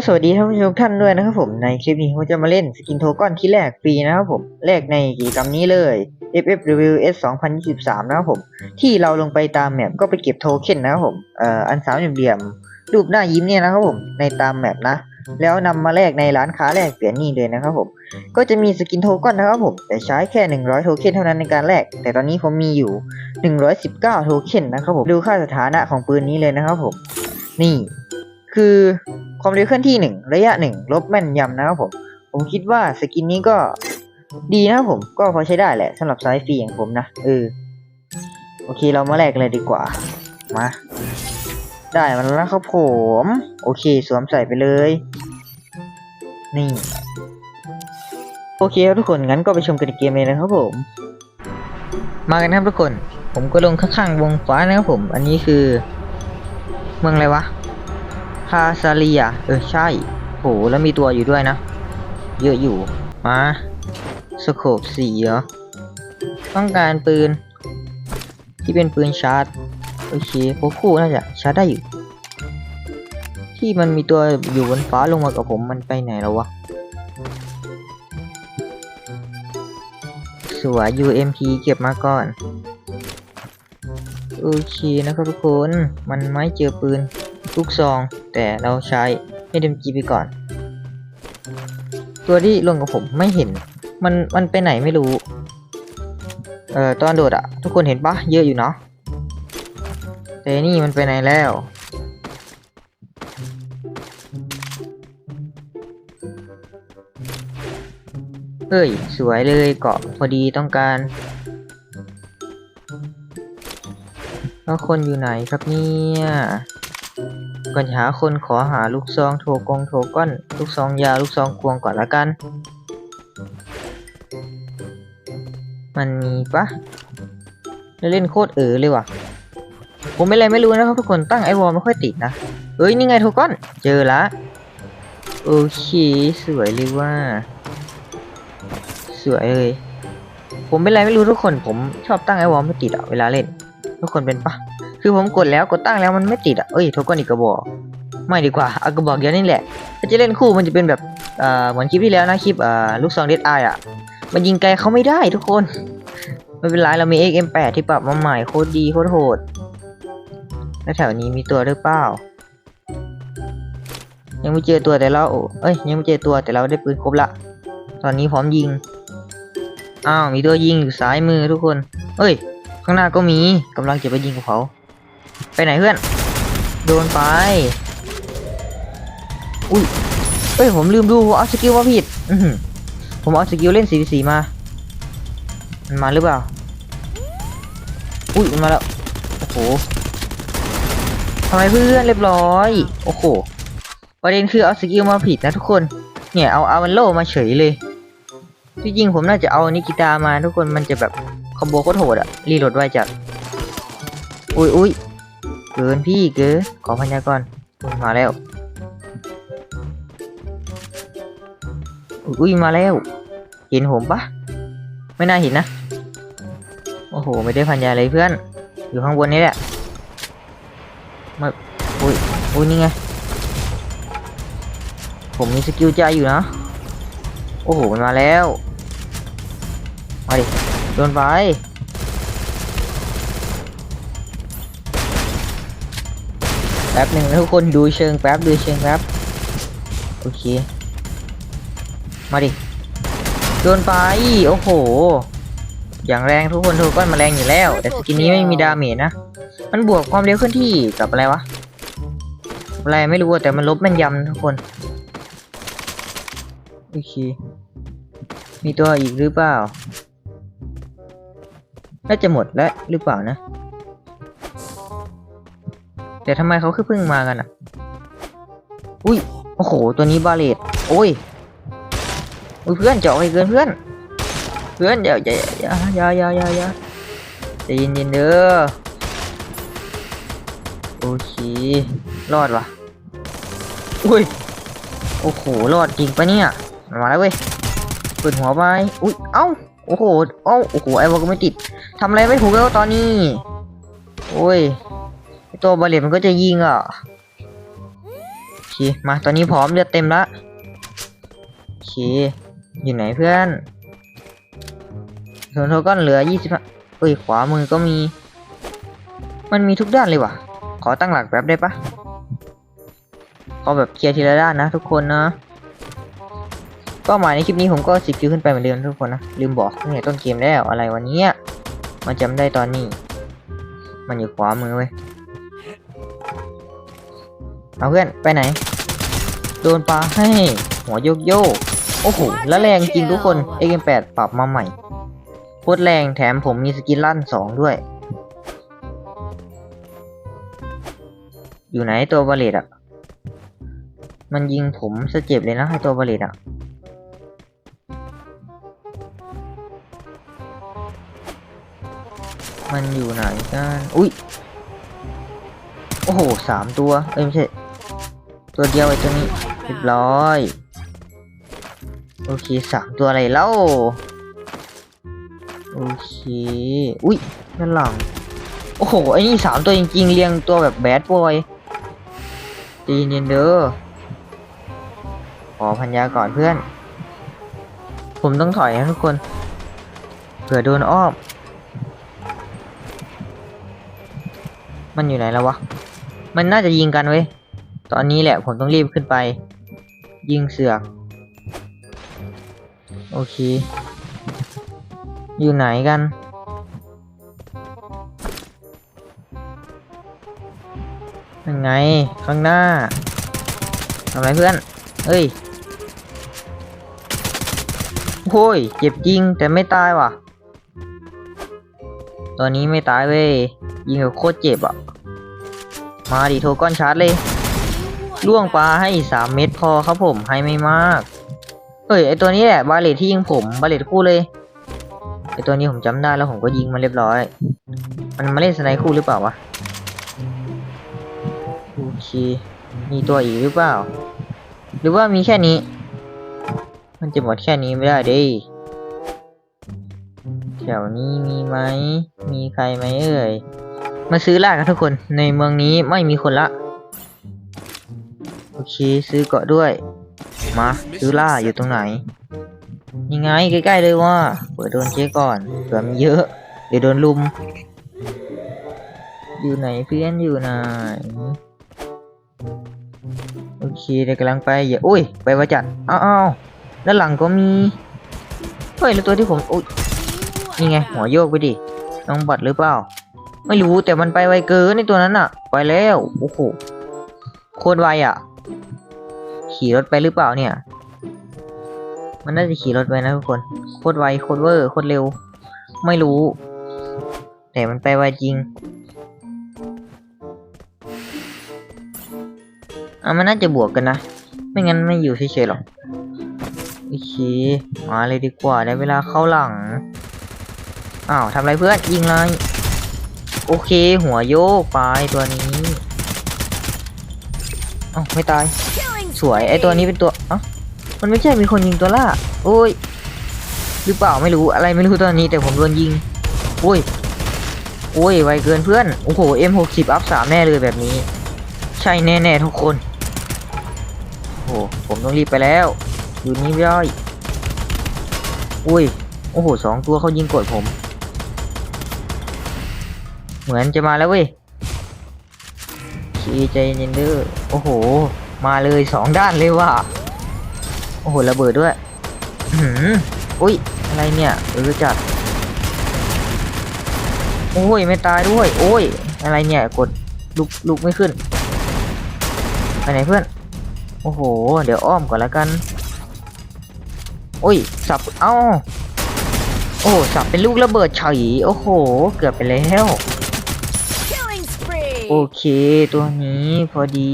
ก็สวัสดีท่านผู้ชมทุกท่านด้วยนะครับผมในคลิปนี้ผมจะมาเล่นสกินโทก้อนที่แรกฟรีนะครับผมแรกในกิจกรรมนี้เลย FFWS 2023 นะครับผม ที่เราลงไปตามแมปก็ไปเก็บโทเค็นนะครับผมเอ่ออันสามเหลี่ยมรูปหน้ายิ้มเนี่ยนะครับผมในตามแมปนะ แล้วนำมาแลกในร้านค้าแลกเปลี่ยนนี่เลยนะครับผม ก็จะมีสกินโทก้อนนะครับผมแต่ใช้แค่ 100 โทเค็นเท่านั้นในการแลกแต่ตอนนี้ผมมีอยู่ 119 โทเค็นนะครับผมดูค่าสถานะของปืนนี้เลยนะครับผม นี่คือ ความเร็วเคลื่อนที่หนึ่งระยะหนึ่งลบแม่นยำนะครับผม ผมคิดว่าสกินนี้ก็ดีนะครับผมก็พอใช้ได้แหละสำหรับสายฟรีอย่างผมนะเออโอเคเรามาแลกเลยดีกว่ามาได้มันแล้วครับผม โอเค สวมใส่ไปเลย นี่ โอเคครับทุกคน งั้นก็ไปชมกันเกมเลยนะครับผม มากันครับทุกคน ผมก็ลงข้างๆวงฟ้านะครับผม อันนี้คือ เมืองอะไรวะ คาซาเลียเออใช่โหแล้วมีตัวอยู่ด้วยนะ เยอะอยู่ มาสโคปสีเหรอ ต้องการปืน ที่เป็นปืนชาร์จ โอเคโคคู่น่าจะชาร์จได้อยู่ ที่มันมีตัวอยู่บนฟ้าลงมากับผมมันไปไหนแล้ววะ สวย UMP เก็บมาก่อน โอเคนะครับทุกคน มันไม่เจอปืนลูกซอง แต่เราใช้ SMG ไปก่อน ตัวที่ลงกับผมไม่เห็น มันมันไปไหนไม่รู้ เอ่อตอนโดดอะทุกคนเห็นปะเยอะอยู่เนาะแต่นี่มันไปไหนแล้วเฮ้ย สวยเลยเกาะพอดีต้องการ แล้วคนอยู่ไหนครับเนี่ย ก่อนหาคนขอหาลูกซองโทกงโทก้อน ลูกซองยาวลูกซองควงก่อนละกัน มันมีปะเล่นโคตรเออเลยว่ะ ผมไม่อะไรไม่รู้นะครับทุกคนตั้งไอวอลไม่ค่อยติดนะเอ้ยนี่ไงโทก้อน เจอละโอเคสวยเลยว่า สวยเลยผมเป็นไรไม่รู้ทุกคนผมชอบตั้งไอวอลไม่ติดอะเวลาเล่น ทุกคนเป็นปะ คือผมกดแล้วกดตั้งแล้วมันไม่ติดอะเอ้ยโทก้อนอีกกระบอก ไม่ดีกว่าเอากระบอกเดียวนี่แหละถ้าจะเล่นคู่มันจะเป็นแบบเอ่อเหมือนคลิปที่แล้วนะคลิปเอ่อลูกซองเดดไออะ มันยิงไกลเขาไม่ได้ทุกคนไม่เป็นไรเรามี XM8 ที่ปรับมาใหม่โคตรดีโคตรโหดแล้วแถวนี้มีตัวหรือเปล่า ยังไม่เจอตัวแต่เราเอ้ยยังไม่เจอตัวแต่เราได้ปืนครบละ ตอนนี้พร้อมยิง อ้าวมีตัวยิงอยู่ซ้ายมือทุกคน เอ้ย ข้างหน้าก็มีกำลังจะไปยิงกับเขา ไปไหนเพื่อน โดนไป อุ้ยเฮ้ยผมลืมดูผมเอาสกิลมาผิดผมเอาสกิลเล่นสีสีมา มันมาหรือเปล่า อุ้ยมันมาแล้ว โอ้โหทำไมเพื่อนเรียบร้อย โอ้โห ประเด็นคือเอาสกิลมาผิดนะทุกคน เนี่ยเอาอาวันโลมาเฉยเลยที่จริงผมน่าจะเอานิกิตามาทุกคนมันจะแบบคอมโบโคตรโหดอะรีโหลดไวจัด อุ้ยอุ้ย กินพี่เกินขอพันยากรมาแล้ว อุ้ยมาแล้ว เห็นผมปะไม่น่าเห็นนะ โอ้โห ไม่ได้พันยาเลยเพื่อน อยู่ข้างบนนี้แหละ มา อุ้ย อุ้ยนี่ไง ผมมีสกิลใจอยู่นะ โอ้โห มันมาแล้ว มาดิ โดนไป แป๊บหนึ่งทุกคนดูเชิงแป๊บดูเชิงแป๊บโอเค มาดิโดนไปโอ้โห อย่างแรงทุกคนทุกก้อนมาแรงอยู่แล้ว แต่สกินนี้ไม่มีดาเมจนะ มันบวกความเร็วเคลื่อนที่กับอะไรวะอะไรไม่รู้แต่มันลบแม่นยำทุกคนโอเคมีตัวอีกหรือเปล่าน่าจะหมดแล้วหรือเปล่านะ แต่ทำไมเขาคือเพิ่งมากันอะ อุ้ย โอ้โห ตัวนี้บาเลตโอ้ยอุ้ยเพื่อนเจาะไปเกินเพื่อน เพื่อนอย่าอย่าอย่าอย่าอย่าอย่าอย่าใจเย็นๆเด้อ โอเค รอดวะอุ้ย โอ้โห รอดจริงปะเนี่ย มาแล้วเว้ยเปิดหัวไป อุ้ย เอ้า โอ้โห เอ้า โอ้โห ไอ้วอลก็ไม่ติดทำอะไรไม่ถูกแล้วตอนนี้ โอ้ย ตัวบาเลตมันก็จะยิงอะโอเคมาตอนนี้พร้อมเลือดเต็มละโอเคอยู่ไหนเพื่อนส่วนโทก้อนเหลือยี่สิบเอ้ยขวามือก็มี มันมีทุกด้านเลยว่ะ ขอตั้งหลักแป๊บได้ปะขอแบบเคลียร์ทีละด้านนะทุกคนนะเป้าหมายในคลิปนี้ผมก็สิบคิวขึ้นไปเหมือนเดิมทุกคนนะ ลืมบอกตั้งแต่ต้นเกมแล้วอะไรวันนี้มาจำได้ตอนนี้ มันอยู่ขวามือเว้ย เอาเพื่อนไปไหน โดนปลาให้ หัวโยกโยกโอ้โหแล้วแรงจริงทุกคน X8 ปรับมาใหม่โคตรแรงแถมผมมีสกินลั่นสองด้วย อยู่ไหนตัวบาเลตอะ มันยิงผมสะเจ็บเลยนะให้ตัวบาเลตอะมันอยู่ไหนกัน อุ้ย โอ้โห สามตัว เอ้ยไม่ใช่ ตัวเดียวไอ้ตัวนี้เรียบร้อย โอเคสามตัวอะไรเล่าโอเค อุ้ยด้านหลัง โอ้โห ไอ้นี่สามตัวจริงๆ เรียงตัวแบบแบดบอยตีเนียนเด้อขอพันยาก่อนเพื่อน ผมต้องถอยนะทุกคน เผื่อโดนอ้อม มันอยู่ไหนแล้ววะ มันน่าจะยิงกันเว้ย ตอนนี้แหละผมต้องรีบขึ้นไป ยิงเสือก โอเค อยู่ไหนกัน ยังไง ข้างหน้าทำไรเพื่อน เฮ้ยโอ้ย เจ็บจริง แต่ไม่ตายว่ะ ตัวนี้ไม่ตายเว้ย ยิงแบบโคตรเจ็บอะ มาดิโทรก้อนชาร์จเลย ล่วงปลาให้สามเม็ดพอครับผมให้ไม่มาก เอ้ยไอตัวนี้แหละบาเลตที่ยิงผมบาเลตคู่เลยไอตัวนี้ผมจำได้แล้วผมก็ยิงมันเรียบร้อย มันมาเล่นสไนคู่หรือเปล่าวะโอเคมีตัวอีกหรือเปล่า หรือว่ามีแค่นี้ มันจะหมดแค่นี้ไม่ได้เด้แถวนี้มีไหมมีใครไหมเอ่ยมาซื้อล่ากันทุกคนในเมืองนี้ไม่มีคนละ โอเคซื้อเกาะด้วย มาซื้อล่าอยู่ตรงไหน ยังไงใกล้ๆเลยว่าเปิดโดนเจ๊ก่อนเผื่อมีเยอะ เดี๋ยวโดนลุม อยู่ไหนเพื่อนอยู่ไหนโอเคเดี๋ยวกำลังไปอย่าอุ้ย ไปวาจัดอ้าวๆด้านหลังก็มี เฮ้ยแล้วตัวที่ผมอุ้ยนี่ไงหัวโยกไปดิน้องบัตรหรือเปล่า ไม่รู้แต่มันไปไวเกินในตัวนั้นอะไปแล้ว โอ้โหโคตรไวอะ ขี่รถไปหรือเปล่าเนี่ย มันน่าจะขี่รถไปนะทุกคน โคตรไวโคตรเวอร์โคตรเร็ว ไม่รู้ แต่มันไปไวจริงอะมันน่าจะบวกกันนะ ไม่งั้นไม่อยู่เฉยๆหรอกโอเคมาเลยดีกว่าได้เวลาเข้าหลัง อ้าวทำไรเพื่อนยิงเลยโอเค หัวโยกไปตัวนี้อ้าวไม่ตาย สวยไอตัวนี้เป็นตัวเอ้ามันไม่ใช่มีคนยิงตัวล่าโอ้ยหรือเปล่าไม่รู้อะไรไม่รู้ตอนนี้แต่ผมโดนยิงโอ้ยโอ้ยไวเกินเพื่อนโอ้โห M60 อัพสามแน่เลยแบบนี้ ใช่แน่ๆทุกคนโอ้โหผมต้องรีบไปแล้วอยู่นี่ไม่ได้อุ้ยโอ้โหสองตัวเขายิงกดผม เหมือนจะมาแล้วเว้ยชีใจเย็นเด้อโอ้โห มาเลยสองด้านเลยว่ะโอ้โหระเบิดด้วยอื้อหืมอุ้ยอะไรเนี่ยเออจัดโอ้ยไม่ตายด้วย โอ้ย อะไรเนี่ยกดลุกลุกไม่ขึ้นไปไหนเพื่อน โอ้โห เดี๋ยวอ้อมก่อนแล้วกัน โอ้ย สับ เอ้า โอ้สับเป็นลูกระเบิดเฉยโอ้โห เกือบไปแล้ว Killing spree! โอเค ตัวนี้พอดี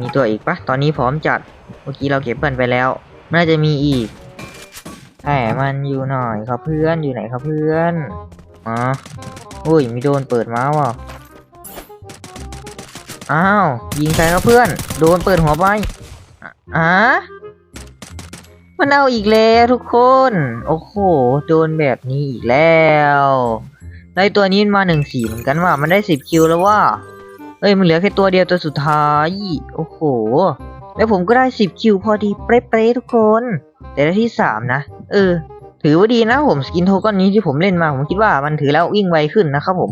มีตัวอีกปะตอนนี้พร้อมจัด เมื่อกี้เราเก็บเปิลไปแล้ว น่าจะมีอีกแต่มันอยู่หน่อยครับเพื่อนอยู่ไหนครับเพื่อนอ๋ออุ้ยมีโดนเปิดมาว่ะอ้าวยิงใครครับเพื่อน โดนเปิดหัวไปอะอะมันเอาอีกแล้วทุกคน โอ้โห โดนแบบนี้อีกแล้ว ได้ตัวนี้มาหนึ่งสี่เหมือนกันว่า มันได้สิบคิวแล้วว่า เอ้ยมันเหลือแค่ตัวเดียวตัวสุดท้าย โอ้โห แล้วผมก็ได้สิบคิวพอดีเป๊ะๆทุกคน แต่ได้ที่สามนะ เออ ถือว่าดีนะผมสกินโทก้อนนี้ที่ผมเล่นมา ผมคิดว่ามันถือแล้ววิ่งไวขึ้นนะครับผม